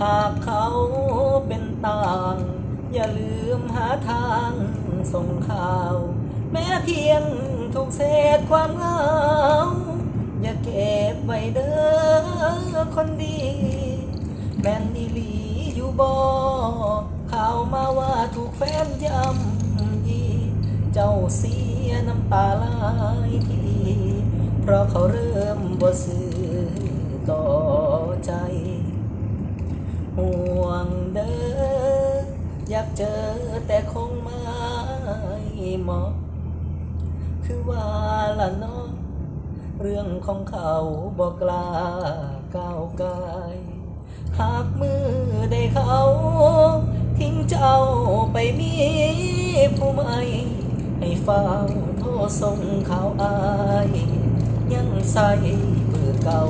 หากเขาเป็นต่าง อย่าลืมหาทางส่งข่าว แม้เพียงถูกเศษความเหงา อย่าเก็บไว้เด้อคนดี แม่นอีหลีอยู่บ่ข่าวมาว่าถูกแฟนยำยีเจ้าเสียน้ำตาไหลายทีเพราะเขาเริ่มบ่ซื้อ ห่วงเด้ออยากเจอแต่คงไม่เหมาะคือว่าละเนาะเรื่องของเขาบอกกล้าก้าวกายหากมือได้เขา ทิ้งเจ้าไปมีผู้ใหม่ให้ฟังโทรส่งข่าวอาย ยังใส่เบอร์เก่า